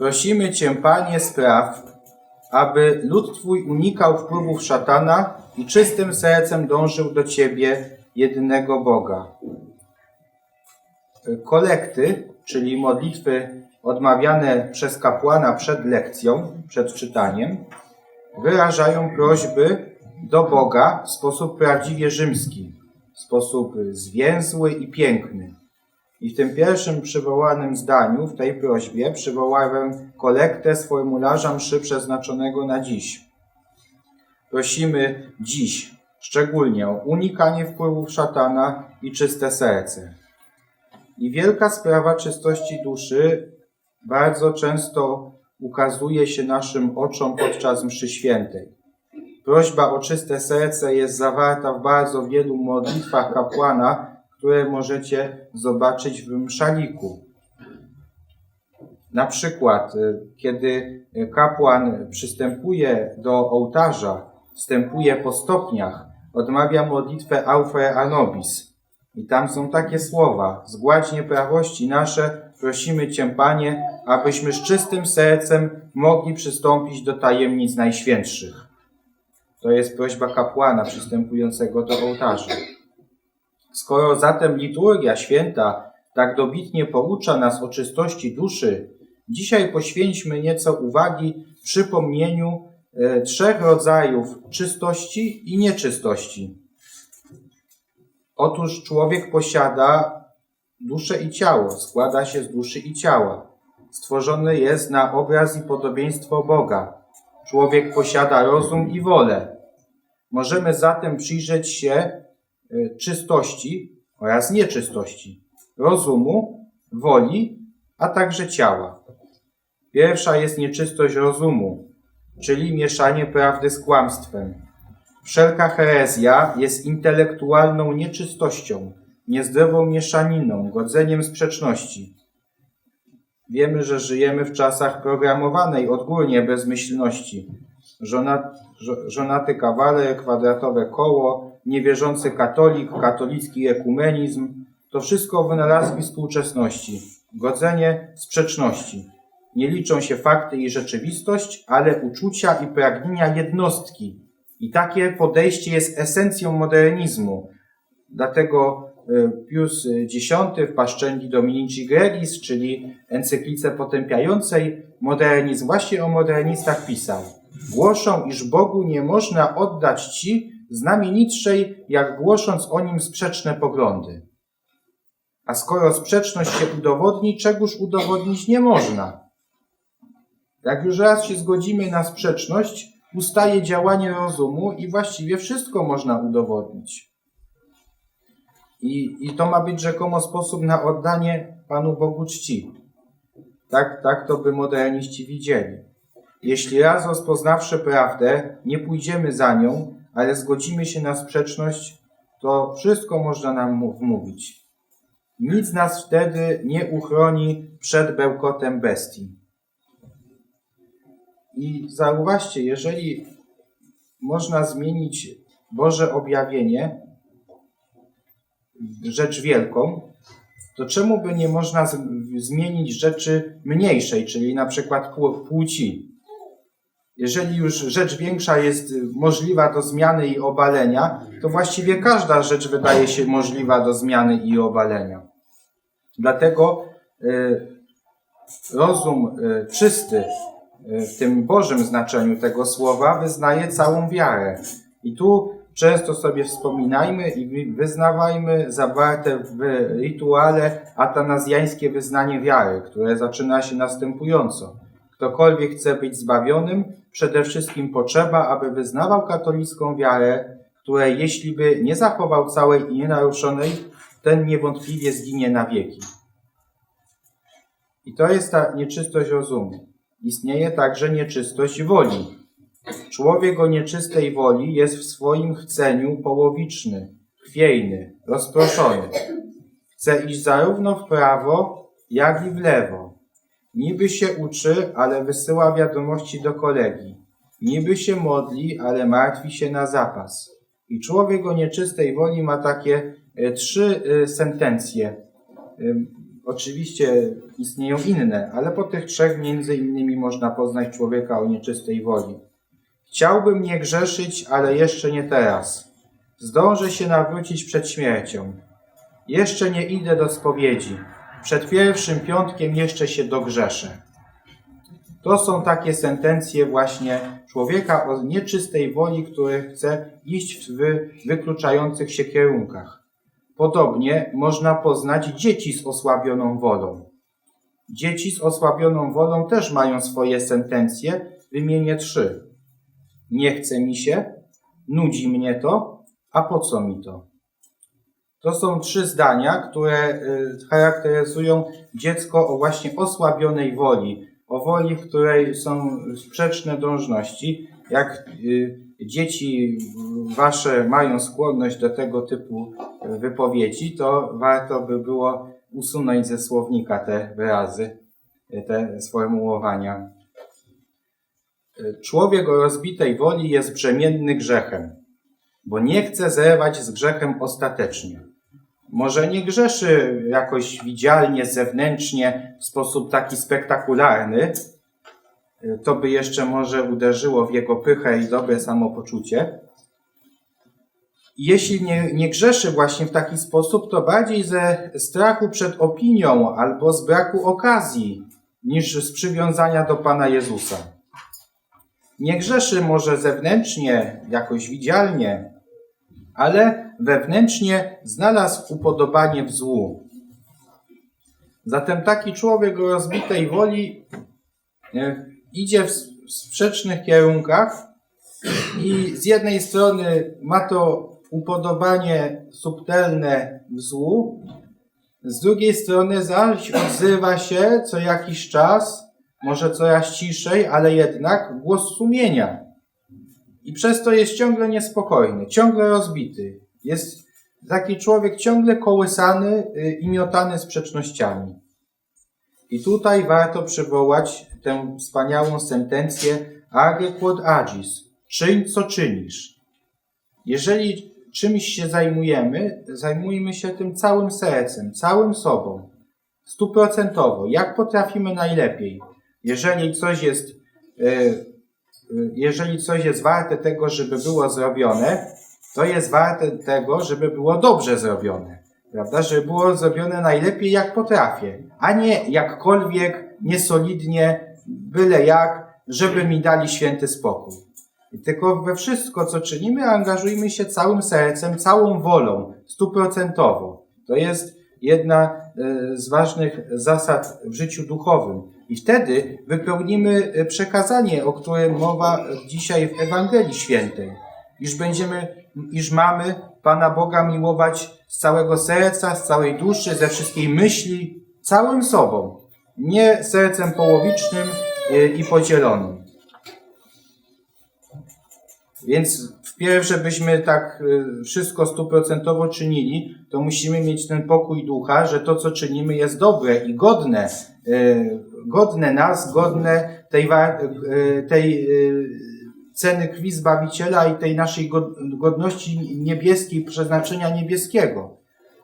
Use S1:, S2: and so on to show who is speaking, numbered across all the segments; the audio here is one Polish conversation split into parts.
S1: Prosimy Cię, Panie, spraw, aby lud Twój unikał wpływów szatana i czystym sercem dążył do Ciebie, jedynego Boga. Kolekty, czyli modlitwy odmawiane przez kapłana przed lekcją, przed czytaniem, wyrażają prośby do Boga w sposób prawdziwie rzymski, w sposób zwięzły i piękny. I w tym pierwszym przywołanym zdaniu, w tej prośbie, przywołałem kolektę z formularza mszy przeznaczonego na dziś. Prosimy dziś szczególnie o unikanie wpływów szatana i czyste serce. I wielka sprawa czystości duszy bardzo często ukazuje się naszym oczom podczas mszy świętej. Prośba o czyste serce jest zawarta w bardzo wielu modlitwach kapłana, które możecie zobaczyć w mszaliku. Na przykład, y, kiedy kapłan przystępuje do ołtarza, wstępuje po stopniach, odmawia modlitwę Aufre Anobis. I tam są takie słowa: Zgładź nieprawości nasze, prosimy Cię, Panie, abyśmy z czystym sercem mogli przystąpić do tajemnic najświętszych. To jest prośba kapłana przystępującego do ołtarza. Skoro zatem liturgia święta tak dobitnie poucza nas o czystości duszy, dzisiaj poświęćmy nieco uwagi przypomnieniu e, trzech rodzajów czystości i nieczystości. Otóż człowiek posiada duszę i ciało, składa się z duszy i ciała. Stworzony jest na obraz i podobieństwo Boga. Człowiek posiada rozum i wolę. Możemy zatem przyjrzeć się czystości oraz nieczystości rozumu, woli, a także ciała. Pierwsza jest nieczystość rozumu, czyli mieszanie prawdy z kłamstwem. Wszelka herezja jest intelektualną nieczystością, niezdrową mieszaniną, godzeniem sprzeczności. Wiemy, że żyjemy w czasach programowanej odgórnie bezmyślności. Żona, żo- żonaty kawaler, kwadratowe koło, niewierzący katolik, katolicki ekumenizm to wszystko wynalazki współczesności, godzenie sprzeczności. Nie liczą się fakty i rzeczywistość, ale uczucia i pragnienia jednostki. I takie podejście jest esencją modernizmu. Dlatego y, Pius X w Paszczęgi Dominici Gregis, czyli encyklice potępiającej modernizm, właśnie o modernistach pisał. Głoszą, iż Bogu nie można oddać ci znamienitszej, jak głosząc o nim sprzeczne poglądy. A skoro sprzeczność się udowodni, czegóż udowodnić nie można. Jak już raz się zgodzimy na sprzeczność, ustaje działanie rozumu i właściwie wszystko można udowodnić. I, I to ma być rzekomo sposób na oddanie Panu Bogu czci. Tak, tak to by moderniści widzieli. Jeśli raz rozpoznawszy prawdę, nie pójdziemy za nią, ale zgodzimy się na sprzeczność, to wszystko można nam wmówić. Nic nas wtedy nie uchroni przed bełkotem bestii. I zauważcie, jeżeli można zmienić Boże objawienie rzecz wielką, to czemu by nie można zmienić rzeczy mniejszej, czyli na przykład pł- płci? Jeżeli już rzecz większa jest możliwa do zmiany i obalenia, to właściwie każda rzecz wydaje się możliwa do zmiany i obalenia. Dlatego y, rozum y, czysty y, w tym Bożym znaczeniu tego słowa wyznaje całą wiarę. I tu często sobie wspominajmy i wy- wyznawajmy zawarte w rytuale atanazjańskie wyznanie wiary, które zaczyna się następująco. Ktokolwiek chce być zbawionym, przede wszystkim potrzeba, aby wyznawał katolicką wiarę, której jeśli by nie zachował całej i nienaruszonej, ten niewątpliwie zginie na wieki. I to jest ta nieczystość rozumu. Istnieje także nieczystość woli. Człowiek o nieczystej woli jest w swoim chceniu połowiczny, chwiejny, rozproszony. Chce iść zarówno w prawo, jak i w lewo. Niby się uczy, ale wysyła wiadomości do kolegi. Niby się modli, ale martwi się na zapas. I człowiek o nieczystej woli ma takie e, trzy e, sentencje. E, oczywiście istnieją inne, ale po tych trzech między innymi można poznać człowieka o nieczystej woli. Chciałbym nie grzeszyć, ale jeszcze nie teraz. Zdążę się nawrócić przed śmiercią. Jeszcze nie idę do spowiedzi. Przed pierwszym piątkiem jeszcze się dogrzeszę. To są takie sentencje właśnie człowieka o nieczystej woli, który chce iść w wykluczających się kierunkach. Podobnie można poznać dzieci z osłabioną wolą. Dzieci z osłabioną wolą też mają swoje sentencje. Wymienię trzy. Nie chce mi się, nudzi mnie to, a po co mi to? To są trzy zdania, które y, charakteryzują dziecko o właśnie osłabionej woli, o woli, w której są sprzeczne dążności. Jak y, dzieci wasze mają skłonność do tego typu wypowiedzi, to warto by było usunąć ze słownika te wyrazy, te sformułowania. Człowiek o rozbitej woli jest brzemienny grzechem, bo nie chce zerwać z grzechem ostatecznie. Może nie grzeszy jakoś widzialnie, zewnętrznie, w sposób taki spektakularny, to by jeszcze może uderzyło w jego pychę i dobre samopoczucie. Jeśli nie, nie grzeszy właśnie w taki sposób, to bardziej ze strachu przed opinią albo z braku okazji, niż z przywiązania do Pana Jezusa. Nie grzeszy może zewnętrznie, jakoś widzialnie, ale wewnętrznie znalazł upodobanie w złu. Zatem taki człowiek o rozbitej woli e, idzie w sprzecznych kierunkach i z jednej strony ma to upodobanie subtelne w złu, z drugiej strony zaś odzywa się co jakiś czas, może coraz ciszej, ale jednak głos sumienia. I przez to jest ciągle niespokojny, ciągle rozbity. Jest taki człowiek ciągle kołysany y, i miotany sprzecznościami. I tutaj warto przywołać tę wspaniałą sentencję Age quod agis. Czyń, co czynisz. Jeżeli czymś się zajmujemy, zajmujmy się tym całym sercem, całym sobą, stuprocentowo, jak potrafimy najlepiej. Jeżeli coś jest, e, e, jeżeli coś jest warte tego, żeby było zrobione, to jest warte tego, żeby było dobrze zrobione. Prawda? Żeby było zrobione najlepiej jak potrafię, a nie jakkolwiek niesolidnie, byle jak, żeby mi dali święty spokój. Tylko we wszystko, co czynimy, angażujmy się całym sercem, całą wolą, stuprocentowo. To jest jedna e, z ważnych zasad w życiu duchowym. I wtedy wypełnimy e, przekazanie, o którym mowa dzisiaj w Ewangelii Świętej. Iż będziemy, iż mamy Pana Boga miłować z całego serca, z całej duszy, ze wszystkiej myśli, całym sobą. Nie sercem połowicznym e, i podzielonym. Więc wpierw, żebyśmy tak y, wszystko stuprocentowo czynili, to musimy mieć ten pokój ducha, że to, co czynimy, jest dobre i godne, y, godne nas, godne tej, tej ceny krwi Zbawiciela i tej naszej godności niebieskiej, przeznaczenia niebieskiego.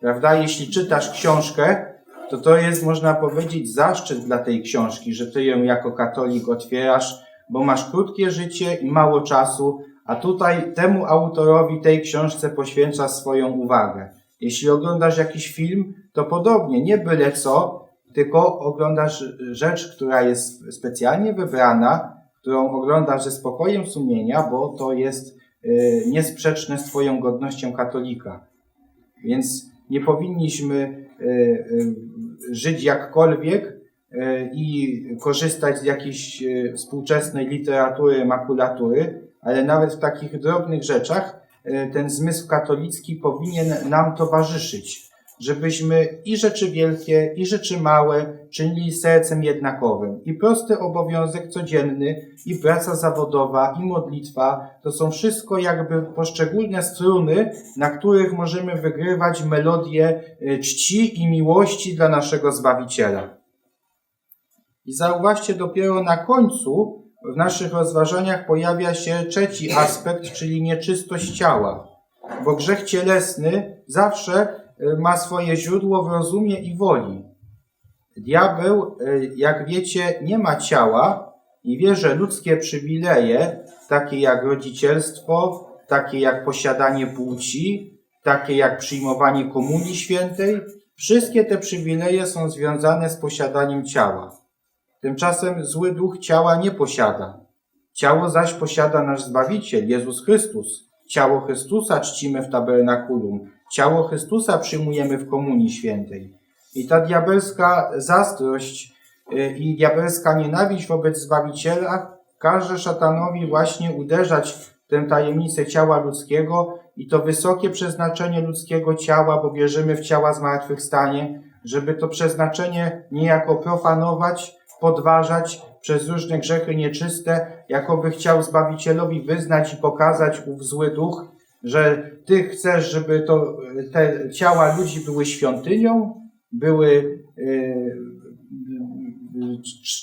S1: Prawda? Jeśli czytasz książkę, to to jest, można powiedzieć, zaszczyt dla tej książki, że ty ją jako katolik otwierasz, bo masz krótkie życie i mało czasu, a tutaj temu autorowi tej książce poświęca swoją uwagę. Jeśli oglądasz jakiś film, to podobnie, nie byle co, tylko oglądasz rzecz, która jest specjalnie wybrana, którą oglądasz ze spokojem sumienia, bo to jest y, niesprzeczne z Twoją godnością katolika. Więc nie powinniśmy y, y, żyć jakkolwiek i korzystać z jakiejś współczesnej literatury, makulatury, ale nawet w takich drobnych rzeczach ten zmysł katolicki powinien nam towarzyszyć, żebyśmy i rzeczy wielkie, i rzeczy małe czynili sercem jednakowym. I prosty obowiązek codzienny, i praca zawodowa, i modlitwa to są wszystko jakby poszczególne struny, na których możemy wygrywać melodię e, czci i miłości dla naszego Zbawiciela. I zauważcie, dopiero na końcu w naszych rozważaniach pojawia się trzeci aspekt, czyli nieczystość ciała. Bo grzech cielesny zawsze y, ma swoje źródło w rozumie i woli. Diabeł, y, jak wiecie, nie ma ciała i wie, że ludzkie przywileje, takie jak rodzicielstwo, takie jak posiadanie płci, takie jak przyjmowanie komunii świętej, wszystkie te przywileje są związane z posiadaniem ciała. Tymczasem zły duch ciała nie posiada. Ciało zaś posiada nasz Zbawiciel, Jezus Chrystus. Ciało Chrystusa czcimy w tabernakulum. Ciało Chrystusa przyjmujemy w Komunii Świętej. I ta diabelska zazdrość y, i diabelska nienawiść wobec Zbawiciela każe szatanowi właśnie uderzać tę tajemnicę ciała ludzkiego i to wysokie przeznaczenie ludzkiego ciała, bo wierzymy w ciała zmartwychwstanie, żeby to przeznaczenie niejako profanować, podważać przez różne grzechy nieczyste, jakoby chciał Zbawicielowi wyznać i pokazać ów zły duch, że Ty chcesz, żeby to, te ciała ludzi były świątynią, były y,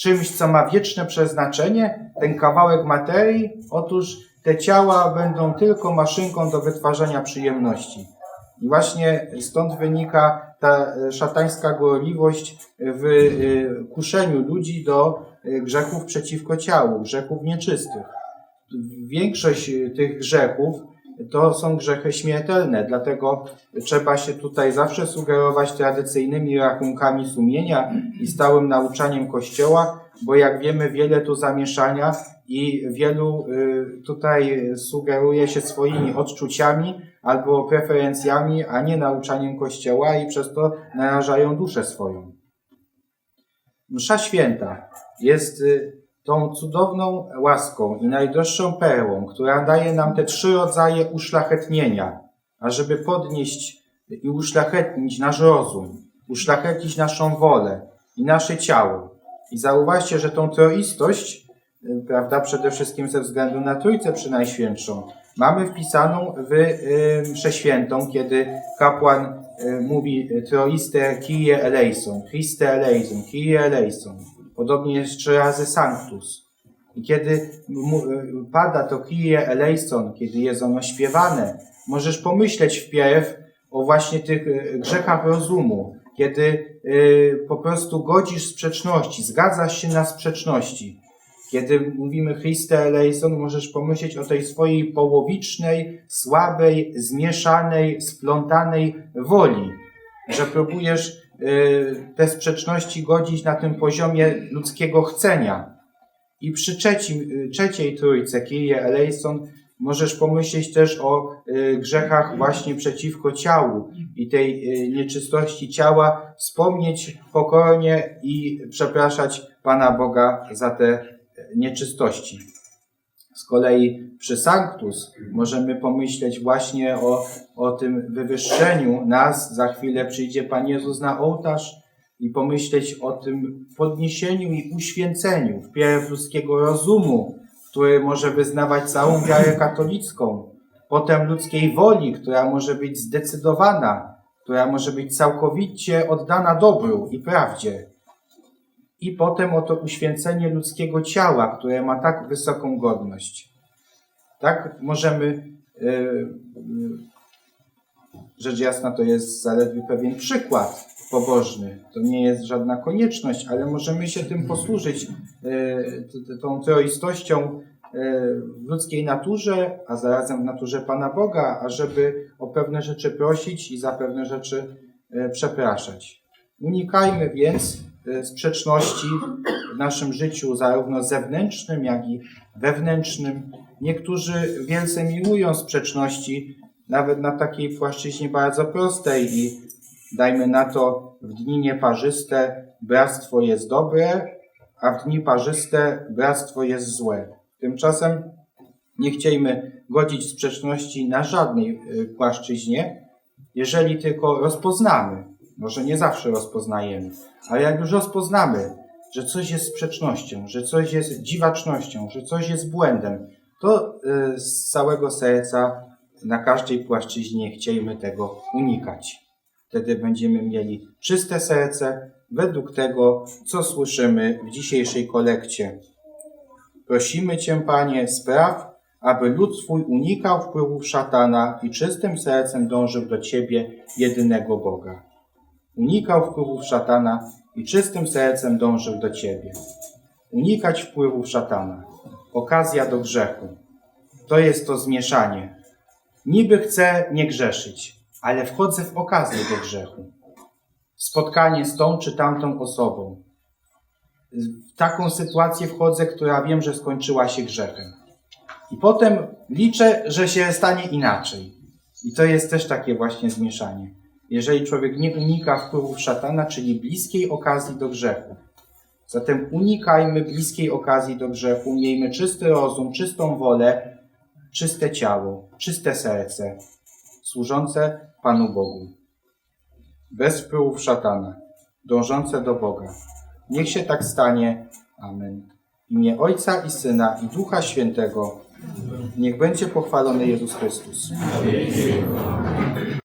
S1: czymś, co ma wieczne przeznaczenie, ten kawałek materii. Otóż te ciała będą tylko maszynką do wytwarzania przyjemności. I właśnie stąd wynika ta szatańska gorliwość w y, kuszeniu ludzi do y, grzechów przeciwko ciału, grzechów nieczystych. Większość tych grzechów to są grzechy śmiertelne, dlatego trzeba się tutaj zawsze sugerować tradycyjnymi rachunkami sumienia i stałym nauczaniem Kościoła, bo jak wiemy, wiele tu zamieszania i wielu y, tutaj sugeruje się swoimi odczuciami albo preferencjami, a nie nauczaniem Kościoła i przez to narażają duszę swoją. Msza święta jest y, tą cudowną łaską i najdroższą perłą, która daje nam te trzy rodzaje uszlachetnienia, ażeby podnieść i uszlachetnić nasz rozum, uszlachetnić naszą wolę i nasze ciało. I zauważcie, że tą troistość, y, prawda, przede wszystkim ze względu na Trójcę Przynajświętszą, mamy wpisaną w y, kiedy kapłan y, mówi troiste Kyrie eleison, Christe eleison, Kyrie eleison. Podobnie jest trzy razy Sanctus. I kiedy mu, pada to Kyrie eleison, kiedy jest ono śpiewane, możesz pomyśleć wpierw o właśnie tych grzechach rozumu, kiedy y, po prostu godzisz sprzeczności, zgadzasz się na sprzeczności. Kiedy mówimy Christe eleison, możesz pomyśleć o tej swojej połowicznej, słabej, zmieszanej, splątanej woli, że próbujesz te sprzeczności godzić na tym poziomie ludzkiego chcenia. I przy trzecim, y, trzeciej trójce, Kyrie eleison, możesz pomyśleć też o y, grzechach właśnie przeciwko ciału i tej y, nieczystości ciała, wspomnieć pokornie i przepraszać Pana Boga za te nieczystości. Z kolei przy Sanctus możemy pomyśleć właśnie o, o tym wywyższeniu nas. Za chwilę przyjdzie Pan Jezus na ołtarz i pomyśleć o tym podniesieniu i uświęceniu wpierw ludzkiego rozumu, który może wyznawać całą wiarę katolicką, potem ludzkiej woli, która może być zdecydowana, która może być całkowicie oddana dobru i prawdzie, i potem o to uświęcenie ludzkiego ciała, które ma tak wysoką godność. Tak możemy, yy, rzecz jasna, to jest zaledwie pewien przykład pobożny. To nie jest żadna konieczność, ale możemy się tym posłużyć, yy, tą troistością w ludzkiej naturze, a zarazem w naturze Pana Boga, ażeby o pewne rzeczy prosić i za pewne rzeczy przepraszać. Unikajmy więc sprzeczności w naszym życiu, zarówno zewnętrznym, jak i wewnętrznym. Niektórzy wielce miłują sprzeczności, nawet na takiej płaszczyźnie bardzo prostej i dajmy na to w dni nieparzyste bractwo jest dobre, a w dni parzyste bractwo jest złe. Tymczasem nie chciejmy godzić sprzeczności na żadnej płaszczyźnie, jeżeli tylko rozpoznamy, może nie zawsze rozpoznajemy, ale jak już rozpoznamy, że coś jest sprzecznością, że coś jest dziwacznością, że coś jest błędem, to z całego serca na każdej płaszczyźnie chciejmy tego unikać. Wtedy będziemy mieli czyste serce według tego, co słyszymy w dzisiejszej kolekcie. Prosimy Cię, Panie, spraw, aby lud Twój unikał wpływów szatana i czystym sercem dążył do Ciebie, jedynego Boga. Unikał wpływów szatana i czystym sercem dążył do Ciebie. Unikać wpływów szatana. Okazja do grzechu. To jest to zmieszanie. Niby chcę nie grzeszyć, ale wchodzę w okazję do grzechu. Spotkanie z tą czy tamtą osobą. W taką sytuację wchodzę, która wiem, że skończyła się grzechem. I potem liczę, że się stanie inaczej. I to jest też takie właśnie zmieszanie. Jeżeli człowiek nie unika wpływów szatana, czyli bliskiej okazji do grzechu. Zatem unikajmy bliskiej okazji do grzechu, miejmy czysty rozum, czystą wolę, czyste ciało, czyste serce, służące Panu Bogu. Bez wpływów szatana, dążące do Boga. Niech się tak stanie. Amen. W imię Ojca i Syna i Ducha Świętego. Niech będzie pochwalony Jezus Chrystus.